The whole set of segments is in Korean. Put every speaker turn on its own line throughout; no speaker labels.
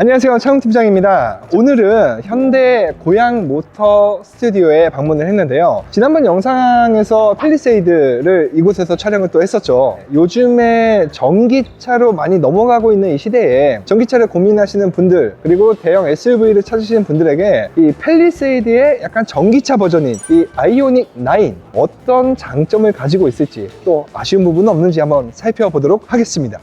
안녕하세요 차용팀장입니다 오늘은 현대 고양 모터 스튜디오에 방문을 했는데요 지난번 영상에서 팰리세이드를 이곳에서 촬영을 또 했었죠 요즘에 전기차로 많이 넘어가고 있는 이 시대에 전기차를 고민하시는 분들 그리고 대형 SUV를 찾으시는 분들에게 이 팰리세이드의 약간 전기차 버전인 이 아이오닉 9 어떤 장점을 가지고 있을지 또 아쉬운 부분은 없는지 한번 살펴보도록 하겠습니다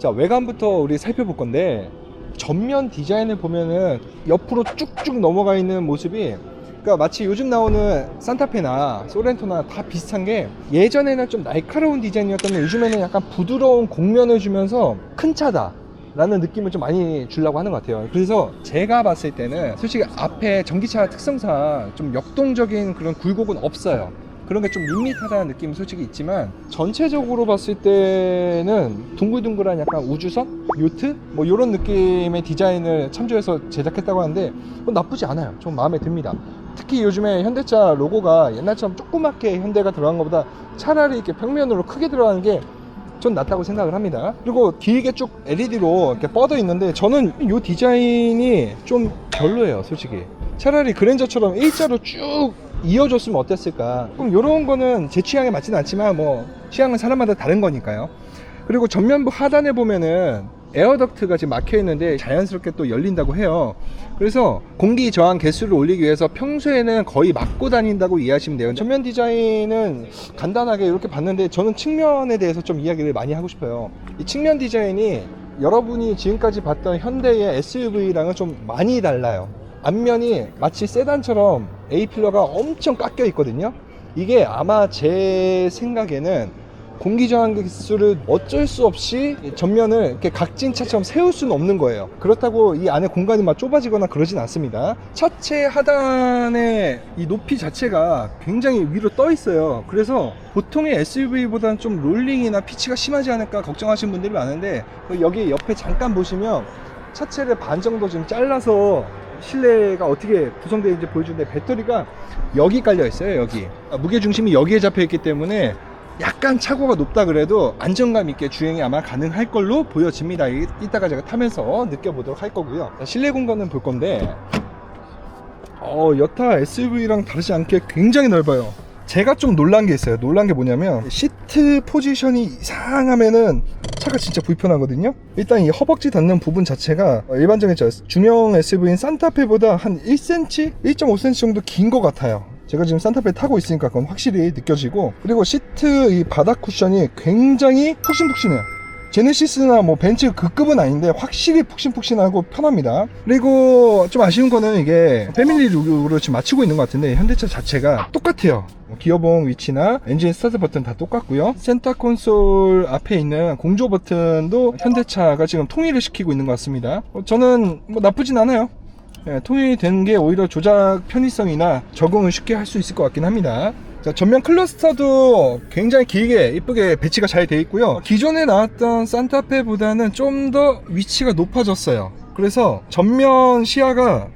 자 외관부터 우리 살펴볼 건데 전면 디자인을 보면은 옆으로 쭉쭉 넘어가 있는 모습이 그러니까 마치 요즘 나오는 산타페나 소렌토나 다 비슷한 게 예전에는 좀 날카로운 디자인이었다면 요즘에는 약간 부드러운 곡면을 주면서 큰 차다 라는 느낌을 좀 많이 주려고 하는 것 같아요 그래서 제가 봤을 때는 솔직히 앞에 전기차 특성상 좀 역동적인 그런 굴곡은 없어요 그런 게 좀 밋밋하다는 느낌이 솔직히 있지만 전체적으로 봤을 때는 둥글둥글한 약간 우주선? 요트? 뭐 이런 느낌의 디자인을 참조해서 제작했다고 하는데 뭐 나쁘지 않아요. 좀 마음에 듭니다. 특히 요즘에 현대차 로고가 옛날처럼 조그맣게 현대가 들어간 것보다 차라리 이렇게 평면으로 크게 들어가는 게 좀 낫다고 생각을 합니다. 그리고 길게 쭉 LED로 이렇게 뻗어 있는데 저는 이 디자인이 좀 별로예요, 솔직히. 차라리 그랜저처럼 일자로 쭉 이어줬으면 어땠을까 그럼 요런 거는 제 취향에 맞지는 않지만 뭐 취향은 사람마다 다른 거니까요 그리고 전면부 하단에 보면은 에어덕트가 지금 막혀 있는데 자연스럽게 또 열린다고 해요 그래서 공기 저항 개수를 올리기 위해서 평소에는 거의 막고 다닌다고 이해하시면 돼요 전면 디자인은 간단하게 이렇게 봤는데 저는 측면에 대해서 좀 이야기를 많이 하고 싶어요 이 측면 디자인이 여러분이 지금까지 봤던 현대의 SUV랑은 좀 많이 달라요 앞면이 마치 세단처럼 A 필러가 엄청 깎여 있거든요. 이게 아마 제 생각에는 공기 저항 기수를 어쩔 수 없이 전면을 이렇게 각진 차처럼 세울 수는 없는 거예요. 그렇다고 이 안에 공간이 막 좁아지거나 그러진 않습니다. 차체 하단의 이 높이 자체가 굉장히 위로 떠 있어요. 그래서 보통의 SUV보다는 좀 롤링이나 피치가 심하지 않을까 걱정하시는 분들이 많은데 여기 옆에 잠깐 보시면 차체를 반 정도 좀 잘라서 실내가 어떻게 구성되는지 보여주는데 배터리가 여기 깔려 있어요 여기 아, 무게 중심이 여기에 잡혀 있기 때문에 약간 착오가 높다 그래도 안정감 있게 주행이 아마 가능할 걸로 보여집니다 이따가 제가 타면서 느껴보도록 할 거고요 실내 공간은 볼 건데 어, 여타 SUV랑 다르지 않게 굉장히 넓어요 제가 좀 놀란 게 있어요 놀란 게 뭐냐면 시트 포지션이 이상하면은 차가 진짜 불편하거든요 일단 이 허벅지 닿는 부분 자체가 어, 일반적인 중형 SUV인 산타페보다 한 1cm, 1.5cm 정도 긴 것 같아요 제가 지금 산타페 타고 있으니까 그건 확실히 느껴지고 그리고 시트 이 바닥 쿠션이 굉장히 푹신푹신해요 제네시스나 뭐 벤츠 그급은 아닌데 확실히 푹신푹신하고 편합니다. 그리고 좀 아쉬운 거는 이게 패밀리 룩으로 지금 마치고 있는 것 같은데 현대차 자체가 똑같아요. 뭐 기어봉 위치나 엔진 스타트 버튼 다 똑같고요. 센터 콘솔 앞에 있는 공조 버튼도 현대차가 지금 통일을 시키고 있는 것 같습니다. 어, 저는 뭐 나쁘진 않아요. 예, 통일이 되는 게 오히려 조작 편의성이나 적응을 쉽게 할 수 있을 것 같긴 합니다. 자, 전면 클러스터도 굉장히 길게 이쁘게 배치가 잘 돼 있고요. 기존에 나왔던 산타페보다는 좀 더 위치가 높아졌어요. 그래서 전면 시야가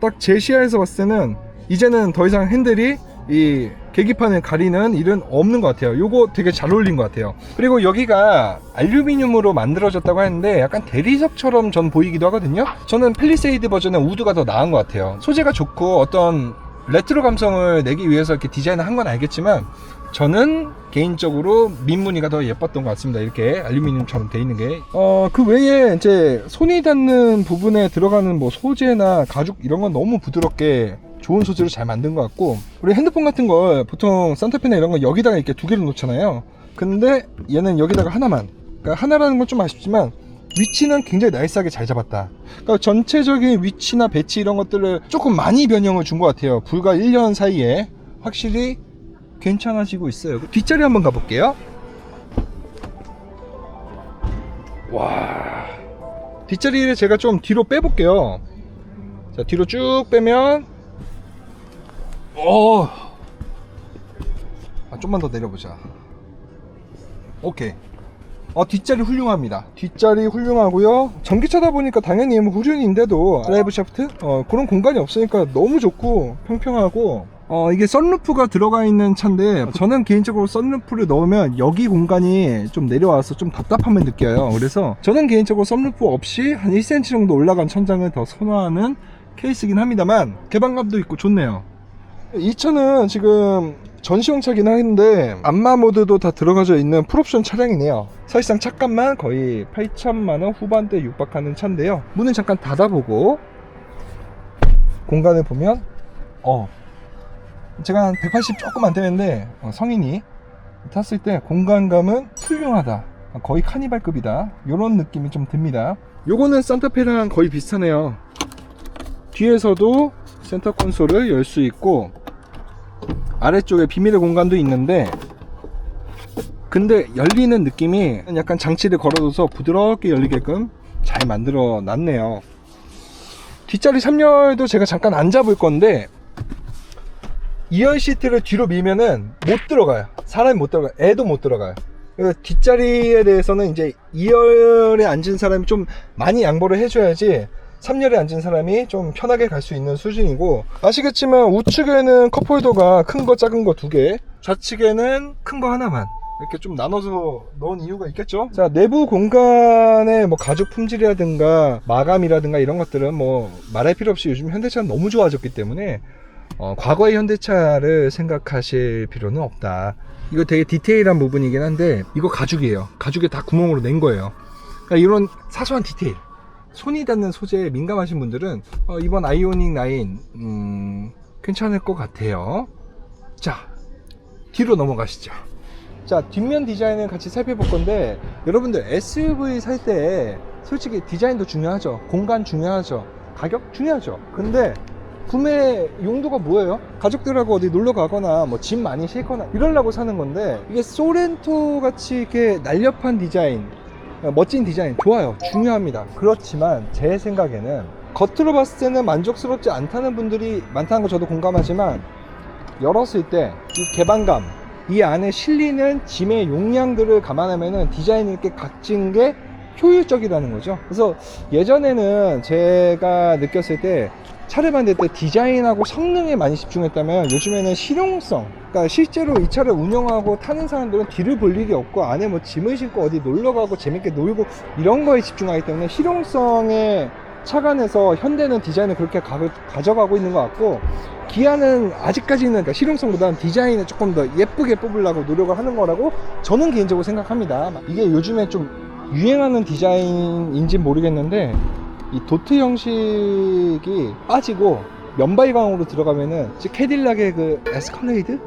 딱 제 시야에서 봤을 때는 이제는 더 이상 핸들이 이 계기판을 가리는 일은 없는 것 같아요. 요거 되게 잘 어울린 것 같아요. 그리고 여기가 알루미늄으로 만들어졌다고 하는데 약간 대리석처럼 전 보이기도 하거든요. 저는 펠리세이드 버전의 우드가 더 나은 것 같아요. 소재가 좋고 어떤 레트로 감성을 내기 위해서 이렇게 디자인을 한 건 알겠지만 저는 개인적으로 민무늬가 더 예뻤던 것 같습니다. 이렇게 알루미늄처럼 돼 있는 게. 어, 그 외에 이제 손이 닿는 부분에 들어가는 뭐 소재나 가죽 이런 건 너무 부드럽게 좋은 소재로 잘 만든 것 같고 우리 핸드폰 같은 걸 보통 산타페나 이런 거 여기다가 이렇게 두 개를 놓잖아요. 근데 얘는 여기다가 하나만. 그러니까 하나라는 건 좀 아쉽지만 위치는 굉장히 나이스하게 잘 잡았다. 그러니까 전체적인 위치나 배치 이런 것들을 조금 많이 변형을 준 것 같아요. 불과 1년 사이에 확실히 괜찮아지고 있어요. 그 뒷자리 한번 가볼게요. 와. 뒷자리를 제가 좀 뒤로 빼볼게요. 자, 뒤로 쭉 빼면, 어, 아, 좀만 더 내려보자. 오케이. 어, 뒷자리 훌륭합니다. 뒷자리 훌륭하고요. 전기차다 보니까 당연히 뭐 후륜인데도 드 라이브 샤프트 어, 그런 공간이 없으니까 너무 좋고 평평하고 어, 이게 썬루프가 들어가 있는 차인데 아, 저는 개인적으로 썬루프를 넣으면 여기 공간이 좀 내려와서 좀 답답함을 느껴요. 그래서 저는 개인적으로 썬루프 없이 한 1cm 정도 올라간 천장을 더 선호하는 케이스긴 합니다만 개방감도 있고 좋네요. 이 차는 지금 전시용 차긴 한데 안마 모드도 다 들어가져 있는 풀옵션 차량이네요 사실상 차값만 거의 8천만원 후반대 육박하는 차인데요 문을 잠깐 닫아보고 공간을 보면 어 제가 한 180 조금 안 되는데 어, 성인이 탔을 때 공간감은 훌륭하다 거의 카니발급이다 이런 느낌이 좀 듭니다 요거는 산타페랑 거의 비슷하네요 뒤에서도 센터 콘솔을 열 수 있고 아래쪽에 비밀의 공간도 있는데 근데 열리는 느낌이 약간 장치를 걸어둬서 부드럽게 열리게끔 잘 만들어 놨네요 뒷자리 3열도 제가 잠깐 안 잡을 건데 2열 시트를 뒤로 밀면은 못 들어가요 사람이 못 들어가요 애도 못 들어가요 뒷자리에 대해서는 이제 2열에 앉은 사람이 좀 많이 양보를 해줘야지 3열에 앉은 사람이 좀 편하게 갈 수 있는 수준이고 아시겠지만 우측에는 컵홀더가 큰 거 작은 거 두 개, 좌측에는 큰 거 하나만 이렇게 좀 나눠서 넣은 이유가 있겠죠? 자, 내부 공간의 뭐 가죽 품질이라든가 마감이라든가 이런 것들은 뭐 말할 필요 없이 요즘 현대차는 너무 좋아졌기 때문에 어, 과거의 현대차를 생각하실 필요는 없다. 이거 되게 디테일한 부분이긴 한데 이거 가죽이에요. 가죽에 다 구멍으로 낸 거예요. 그러니까 이런 사소한 디테일. 손이 닿는 소재에 민감하신 분들은 어, 이번 아이오닉 9 음, 괜찮을 것 같아요. 자, 뒤로 넘어가시죠. 자, 뒷면 디자인을 같이 살펴볼 건데 여러분들 SUV 살 때 솔직히 디자인도 중요하죠. 공간 중요하죠. 가격 중요하죠. 근데 구매 용도가 뭐예요? 가족들하고 어디 놀러 가거나 뭐 짐 많이 싣거나 이러려고 사는 건데 이게 소렌토 같이 이렇게 날렵한 디자인 어, 멋진 디자인 좋아요 중요합니다 그렇지만 제 생각에는 겉으로 봤을 때는 만족스럽지 않다는 분들이 많다는 거 저도 공감하지만 열었을 때 이 개방감 이 안에 실리는 짐의 용량들을 감안하면 디자인 이렇게 각진 게 효율적이라는 거죠 그래서 예전에는 제가 느꼈을 때 차를 만들 때 디자인하고 성능에 많이 집중했다면 요즘에는 실용성 그러니까 실제로 이 차를 운영하고 타는 사람들은 뒤를 볼 일이 없고 안에 뭐 짐을 싣고 어디 놀러 가고 재밌게 놀고 이런 거에 집중하기 때문에 실용성에 차관해서 현대는 디자인을 그렇게 가, 져가고 있는 것 같고 기아는 아직까지는 그러니까 실용성보다는 디자인을 조금 더 예쁘게 뽑으려고 노력을 하는 거라고 저는 개인적으로 생각합니다 이게 요즘에 좀 유행하는 디자인인지 모르겠는데 이 도트 형식이 빠지고 면발광으로 들어가면은 캐딜락의 그 에스컬레이드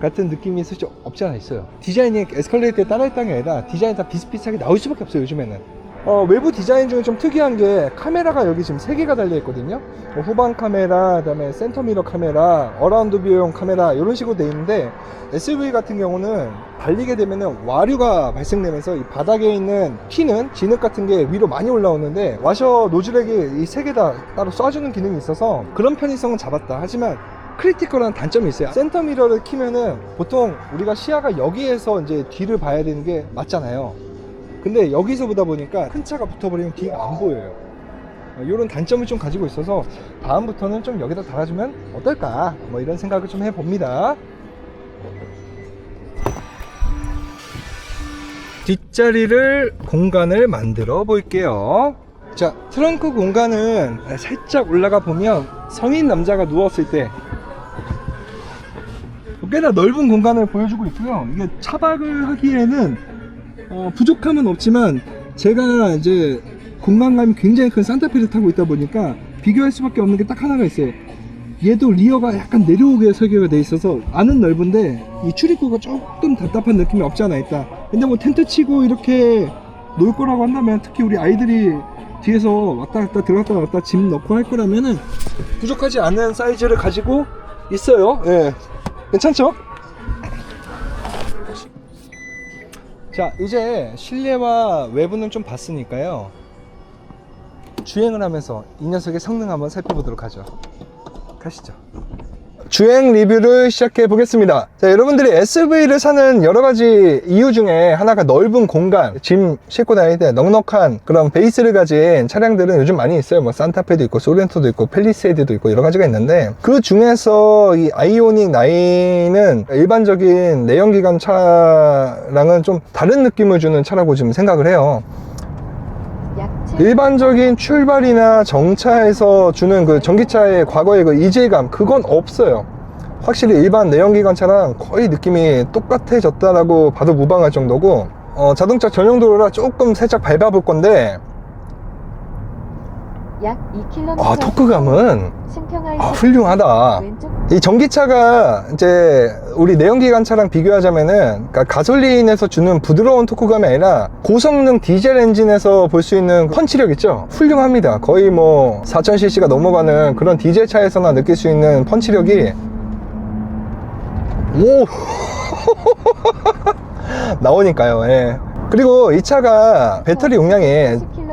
같은 느낌이 사실 없지 않아 있어요 디자인이 에스컬레이드에 따라했다는 게 아니라 디자인이 다 비슷비슷하게 나올 수밖에 없어요 요즘에는 어, 외부 디자인 중에 좀 특이한 게 카메라가 여기 지금 3개가 달려있거든요. 뭐 후방 카메라, 그다음에 센터미러 카메라, 어라운드 뷰용 카메라 이런 식으로 돼 있는데 SUV 같은 경우는 달리게 되면은 와류가 발생되면서 이 바닥에 있는 피는 진흙 같은 게 위로 많이 올라오는데 와셔 노즐에게 이 세 개 다 따로 쏴주는 기능이 있어서 그런 편의성은 잡았다. 하지만 크리티컬한 단점이 있어요. 센터 미러를 키면은 보통 우리가 시야가 여기에서 이제 뒤를 봐야 되는 게 맞잖아요. 근데 여기서 보다 보니까 큰 차가 붙어버리면 뒤가 안 보여요 이런 어, 단점을 좀 가지고 있어서 다음부터는 좀 여기다 달아주면 어떨까 뭐 이런 생각을 좀 해봅니다 뒷자리를 공간을 만들어 볼게요 자 트렁크 공간은 살짝 올라가 보면 성인 남자가 누웠을 때 꽤나 넓은 공간을 보여주고 있고요 이게 차박을 하기에는 어, 부족함은 없지만 제가 이제 공간감이 굉장히 큰 산타페를 타고 있다 보니까 비교할 수밖에 없는 게 딱 하나가 있어요. 얘도 리어가 약간 내려오게 설계가 돼 있어서 안은 넓은데 이 출입구가 조금 답답한 느낌이 없지 않아 있다. 근데 뭐 텐트 치고 이렇게 놀 거라고 한다면 특히 우리 아이들이 뒤에서 왔다 갔다 들어갔다 왔다 짐 넣고 할 거라면은 부족하지 않은 사이즈를 가지고 있어요. 예. 괜찮죠? 자 이제 실내와 외부는 좀 봤으니까요 주행을 하면서 이 녀석의 성능 한번 살펴보도록 하죠 가시죠 주행 리뷰를 시작해 보겠습니다 자 여러분들이 SUV를 사는 여러 가지 이유 중에 하나가 넓은 공간 짐 싣고 다닐 때 넉넉한 그런 베이스를 가진 차량들은 요즘 많이 있어요 뭐 산타페도 있고 소렌토도 있고 펠리세이드도 있고 여러 가지가 있는데 그 중에서 이 아이오닉 9은 일반적인 내연기관 차랑은 좀 다른 느낌을 주는 차라고 지금 생각을 해요 일반적인 출발이나 정차에서 주는 그 전기차의 과거의 그 이질감 그건 없어요 확실히 일반 내연기관차랑 거의 느낌이 똑같아졌다라고 봐도 무방할 정도고 어, 자동차 전용 도로라 조금 살짝 밟아볼 건데 약 2km. 아, 토크감은 아, 훌륭하다. 이 전기차가 이제 우리 내연기관차랑 비교하자면은 그러니까 가솔린에서 주는 부드러운 토크감이 아니라 고성능 디젤 엔진에서 볼 수 있는 펀치력 있죠? 훌륭합니다. 거의 뭐 4000cc가 넘어가는 그런 디젤 차에서나 느낄 수 있는 펀치력이 오! 나오니까요. 예. 그리고 이 차가 배터리 어, 용량이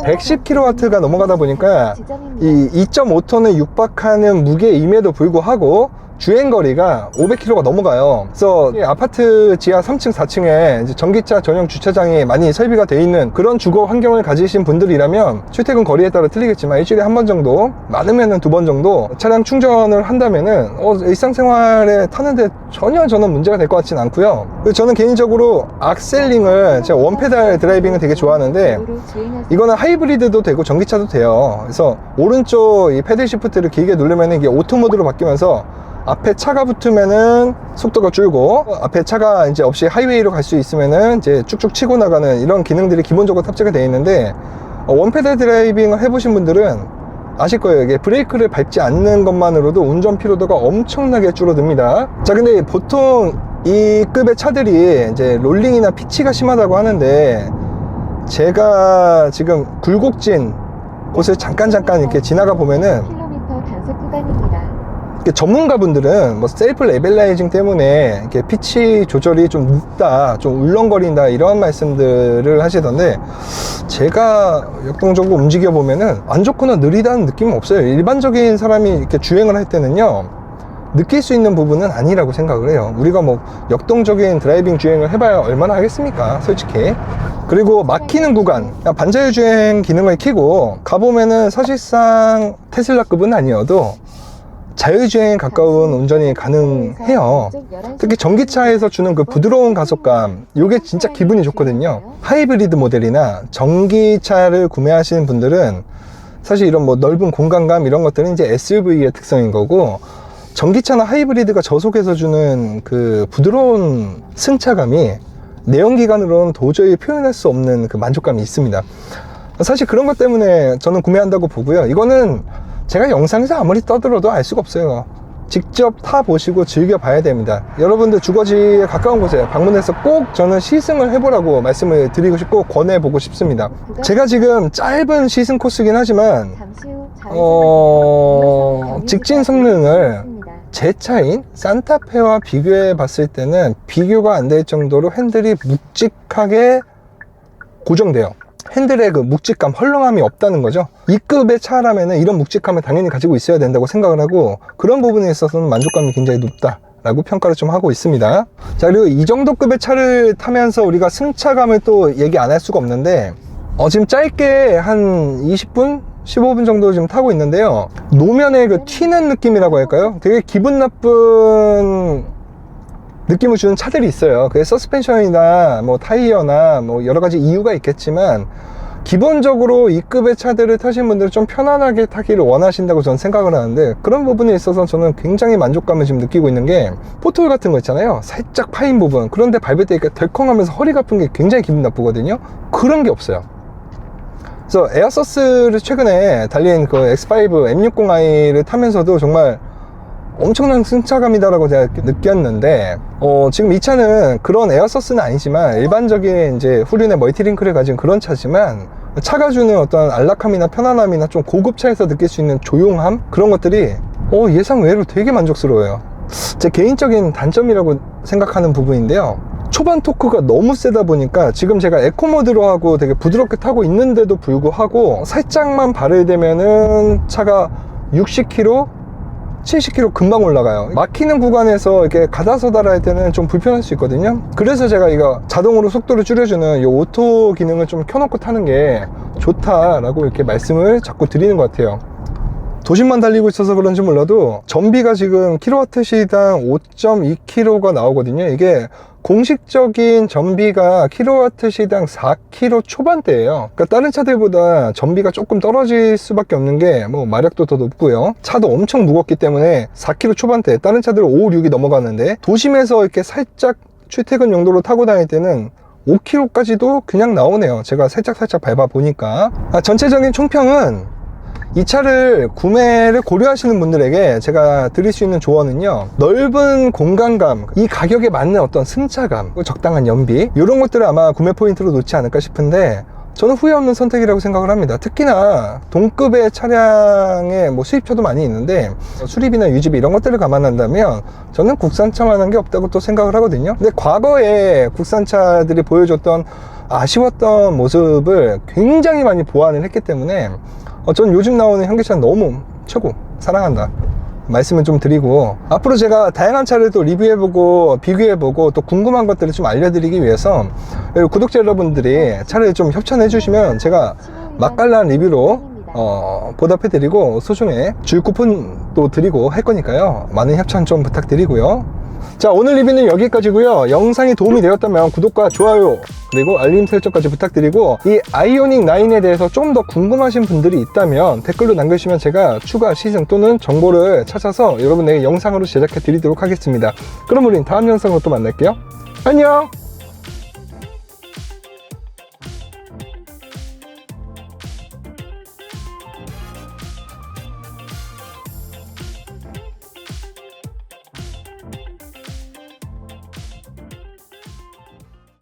110kW가 넘어가다 보니까 이 2.5톤을 육박하는 무게임에도 불구하고 주행거리가 500km가 넘어가요 그래서 아파트 지하 3층 4층에 전기차 전용 주차장이 많이 설비가 돼 있는 그런 주거 환경을 가지신 분들이라면 출퇴근 거리에 따라 틀리겠지만 일주일에 한 번 정도 많으면 두 번 정도 차량 충전을 한다면은 어, 일상생활에 타는데 전혀 저는 문제가 될 것 같진 않고요 저는 개인적으로 악셀링을 제가 원페달 드라이빙을 되게 좋아하는데 이거는 하이브리드도 되고 전기차도 돼요 그래서 오른쪽 이 패들 시프트를 길게 누르면 이게 오토모드로 바뀌면서 앞에 차가 붙으면은 속도가 줄고 앞에 차가 이제 없이 하이웨이로 갈 수 있으면은 이제 쭉쭉 치고 나가는 이런 기능들이 기본적으로 탑재가 되어 있는데 어, 원패드 드라이빙을 해보신 분들은 아실 거예요 이게 브레이크를 밟지 않는 것만으로도 운전 피로도가 엄청나게 줄어듭니다 자 근데 보통 이 급의 차들이 이제 롤링이나 피치가 심하다고 하는데 제가 지금 굴곡진 곳을 잠깐 잠깐 이렇게 지나가 보면은 전문가분들은 뭐 셀프 레벨라이징 때문에 이렇게 피치 조절이 좀 늦다, 좀 울렁거린다 이런 말씀들을 하시던데 제가 역동적으로 움직여 보면은 안 좋거나 느리다는 느낌은 없어요. 일반적인 사람이 이렇게 주행을 할 때는요. 느낄 수 있는 부분은 아니라고 생각을 해요 우리가 뭐 역동적인 드라이빙 주행을 해봐야 얼마나 하겠습니까 솔직히 그리고 막히는 구간 반자율 주행 기능을 켜고 가보면은 사실상 테슬라급은 아니어도 자율주행에 가까운 운전이 가능해요. 특히 전기차에서 주는 그 부드러운 음, 가속감, 이게 진짜 음, 기분이 음, 좋거든요. 하이브리드 모델이나 전기차를 구매하시는 분들은 사실 이런 뭐 넓은 공간감 이런 것들은 이제 SUV의 특성인 거고 전기차나 하이브리드가 저속에서 주는 그 부드러운 승차감이 내연기관으로는 도저히 표현할 수 없는 그 만족감이 있습니다. 사실 그런 것 때문에 저는 구매한다고 보고요. 이거는 제가 영상에서 아무리 떠들어도 알 수가 없어요 직접 타보시고 즐겨봐야 됩니다 여러분들 주거지에 가까운 곳에 방문해서 꼭 저는 시승을 해보라고 말씀을 드리고 싶고 권해보고 싶습니다 제가 지금 짧은 시승 코스긴 하지만 어... 직진 성능을 제 차인 산타페와 비교해 봤을 때는 비교가 안 될 정도로 핸들이 묵직하게 고정돼요 핸들의 그 묵직감, 헐렁함이 없다는 거죠. 2 급의 차라면 이런 묵직함을 당연히 가지고 있어야 된다고 생각을 하고 그런 부분에 있어서는 만족감이 굉장히 높다. 라고 평가를 좀 하고 있습니다 자 그리고 이 정도 급의 차를 타면서 우리가 승차감을 또 얘기 안 할 수가 없는데 어 지금 짧게 한 20분 15분 정도 지금 타고 있는데요 노면의 그 튀는 느낌이라고 할까요 되게 기분 나쁜 느낌을 주는 차들이 있어요. 그게 서스펜션이나 뭐 타이어나 뭐 여러 가지 이유가 있겠지만 기본적으로 이 급의 차들을 타신 분들은 좀 편안하게 타기를 원하신다고 저는 생각을 하는데 그런 부분에 있어서 저는 굉장히 만족감을 지금 느끼고 있는 게 포트홀 같은 거 있잖아요 살짝 파인 부분 그런데 밟을 때 덜컹하면서 허리가 아픈 게 굉장히 기분 나쁘거든요 그런 게 없어요 그래서 에어서스를 최근에 달린 그 X5 M60i를 타면서도 정말 엄청난 승차감이다라고 제가 느꼈는데 어, 지금 이 차는 그런 에어서스는 아니지만 일반적인 이제 후륜의 멀티링크를 가진 그런 차지만 차가 주는 어떤 안락함이나 편안함이나 좀 고급 차에서 느낄 수 있는 조용함 그런 것들이 어, 예상 외로 되게 만족스러워요. 제 개인적인 단점이라고 생각하는 부분인데요. 초반 토크가 너무 세다 보니까 지금 제가 에코 모드로 하고 되게 부드럽게 타고 있는데도 불구하고 살짝만 발을 대면은 차가 60km 70km 금방 올라가요 막히는 구간에서 이렇게 가다서다라 할 때는 좀 불편할 수 있거든요 그래서 제가 이거 자동으로 속도를 줄여주는 이 오토 기능을 좀 켜놓고 타는 게 좋다라고 이렇게 말씀을 자꾸 드리는 것 같아요 도심만 달리고 있어서 그런지 몰라도 전비가 지금 킬로와트 시당 5.2kg가 나오거든요 이게 공식적인 전비가 킬로와트 시당 4kg 초반대예요 그러니까 다른 차들보다 전비가 조금 떨어질 수밖에 없는 게 뭐 마력도 더 높고요 차도 엄청 무겁기 때문에 4kg 초반대 다른 차들은 5, 6이 넘어가는데 도심에서 이렇게 살짝 출퇴근 용도로 타고 다닐 때는 5kg까지도 그냥 나오네요 제가 살짝살짝 밟아 보니까 아, 전체적인 총평은 이 차를 구매를 고려하시는 분들에게 제가 드릴 수 있는 조언은요 넓은 공간감 이 가격에 맞는 어떤 승차감 적당한 연비 이런 것들을 아마 구매 포인트로 놓지 않을까 싶은데 저는 후회 없는 선택이라고 생각을 합니다 특히나 동급의 차량에 뭐 수입차도 많이 있는데 수리비나 유지비 이런 것들을 감안한다면 저는 국산차만 한게 없다고 또 생각을 하거든요 근데 과거에 국산차들이 보여줬던 아쉬웠던 모습을 굉장히 많이 보완을 했기 때문에 어, 전 요즘 나오는 현기차 너무 최고 사랑한다 말씀을 좀 드리고 앞으로 제가 다양한 차를 또 리뷰해보고 비교해보고 또 궁금한 것들을 좀 알려드리기 위해서 구독자 여러분들이 차를 좀 협찬해 주시면 제가 맛깔난 리뷰로 어, 보답해드리고 소중에 줄 쿠폰도 드리고 할 거니까요 많은 협찬 좀 부탁드리고요 자 오늘 리뷰는 여기까지고요 영상이 도움이 되었다면 구독과 좋아요 그리고 알림 설정까지 부탁드리고 이 아이오닉 9에 대해서 좀 더 궁금하신 분들이 있다면 댓글로 남겨주시면 제가 추가 시승 또는 정보를 찾아서 여러분에게 영상으로 제작해 드리도록 하겠습니다 그럼 우린 다음 영상으로 또 만날게요 안녕